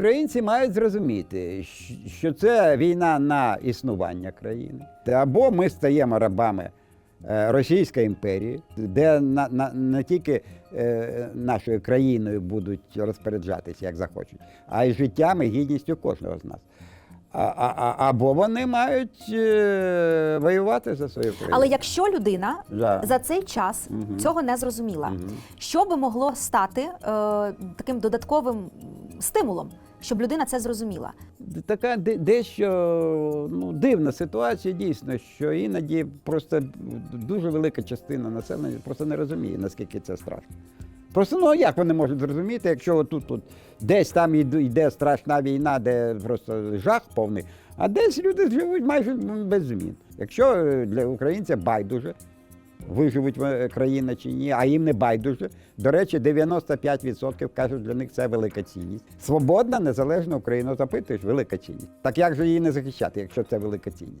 Українці мають зрозуміти, що це війна на існування країни. Або ми стаємо рабами е, Російської імперії, де на, на, не тільки е, нашою країною будуть розпоряджатися, як захочуть, а й життям і гідністю кожного з нас. А, а, а, або вони мають е, воювати за свою країну. Але якщо людина Да. за цей час Мгм. цього не зрозуміла, Мгм. що би могло стати е, таким додатковим стимулом, щоб людина це зрозуміла? Така дещо ну, дивна ситуація, дійсно, що іноді просто дуже велика частина населення просто не розуміє, наскільки це страшно. Просто ну як вони можуть зрозуміти, якщо тут, тут десь там йде страшна війна, де просто жах повний, а десь люди живуть майже без змін. Якщо е, для українця байдуже, виживуть е, країна чи ні, а їм не байдуже. До речі, 95% кажуть, для них це велика цінність. Свободна, незалежна Україна, запитуєш, велика цінність. Так як же її не захищати, якщо це велика цінність?